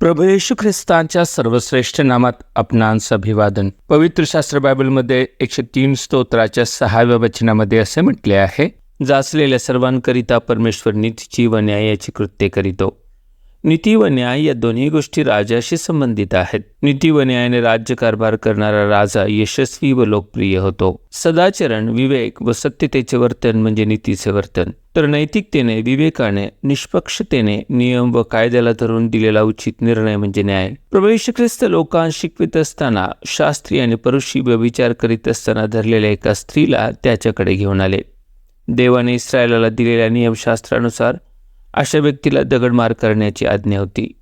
प्रभू येशू ख्रिस्तांच्या सर्वश्रेष्ठ नामात आपणांचं अभिवादन पवित्र शास्त्र बायबलमध्ये एकशे तीन स्तोत्राच्या सहाव्या वचनामध्ये असे म्हटले आहे जाचलेल्या सर्वांकरिता परमेश्वर नीतीची व न्यायाची कृत्ये करीतो. नीती व न्याय या दोन्ही गोष्टी राजाशी संबंधित आहेत. नीती व न्यायाने राज्यकारभार करणारा राजा यशस्वी व लोकप्रिय होतो. सदाचरण विवेक व सत्यतेचे वर्तन म्हणजे नीतीचे वर्तन. तर नैतिकतेने विवेकाने निष्पक्षतेने नियम व कायद्याला धरून दिलेला उचित निर्णय म्हणजे न्याय. प्रवेश ख्रिस्त लोकांना शिकवित असताना शास्त्री आणि परुषी व्यभिचार करीत असताना धरलेल्या एका स्त्रीला त्याच्याकडे घेऊन आले. देवाने इस्रायलाला दिलेल्या नियमशास्त्रानुसार अशा व्यक्तीला दगडमार करण्याची आज्ञा होती.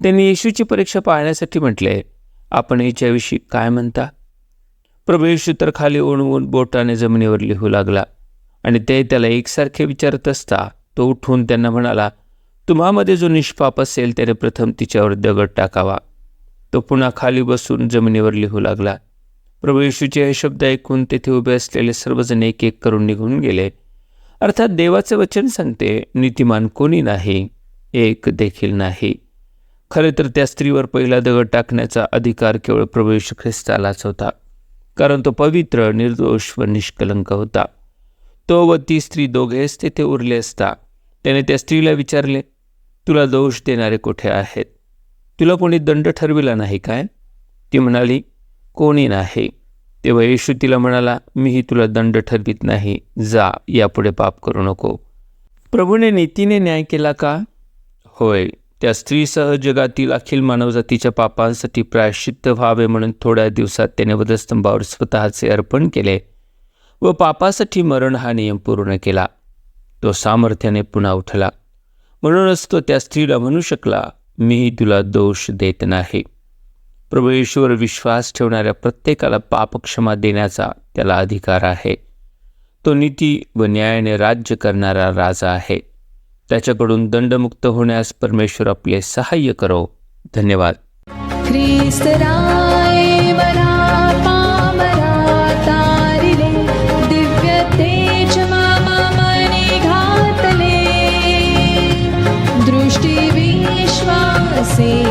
त्यांनी येशूची परीक्षा पाहण्यासाठी म्हटले आपण याच्याविषयी काय म्हणता? प्रभू येशू तर खाली ओणवून बोटाने जमिनीवर लिहू लागला आणि ते त्याला एकसारखे विचारत असता तो उठून त्यांना म्हणाला तुम्हामध्ये जो निष्पाप असेल त्याने प्रथम तिच्यावर दगड टाकावा. तो पुन्हा खाली बसून जमिनीवर लिहू लागला. प्रभू येशूचे हे शब्द ऐकून तेथे उभे असलेले सर्वजण एक एक करून निघून गेले. अर्थात देवाचे वचन सांगते नीतिमान कोणी नाही एक देखील नाही. खरे तर त्या स्त्रीवर पहिला दगड टाकण्याचा अधिकार केवळ प्रभू येशू ख्रिस्तालाच होता कारण तो पवित्र निर्दोष व निष्कलंक होता. तो व ती स्त्री दोघेच तेथे उरले असता त्याने त्या स्त्रीला विचारले तुला दोष देणारे कुठे आहेत? तुला कोणी दंड ठरविला नाही काय? ती म्हणाली कोणी नाही. तेव्हा येशू तिला म्हणाला मीही तुला दंड ठरवित नाही. जा यापुढे पाप करू नको. प्रभूने नीतीने न्याय केला का? होय. त्या स्त्रीसह जगातील अखिल मानवजातीच्या पापांसाठी प्रायश्चित्त व्हावे म्हणून थोड्या दिवसात त्याने वधस्तंभावर स्वतःचे अर्पण केले व पापासाठी मरण हा नियम पूर्ण केला. तो सामर्थ्याने पुन्हा उठला. म्हणूनच तो त्या स्त्रीला म्हणू शकला मीही तुला दोष देत नाही. प्रभूयेशूवर विश्वास ठेवणाऱ्या प्रत्येकाला पापक्षमा देण्याचा त्याला अधिकार आहे. तो नीती व न्यायाने राज्य करणारा राजा आहे. त्याच्याकडून दंडमुक्त होण्यास परमेश्वर आपले सहाय्य करो. धन्यवाद. दृष्टी विश्वासे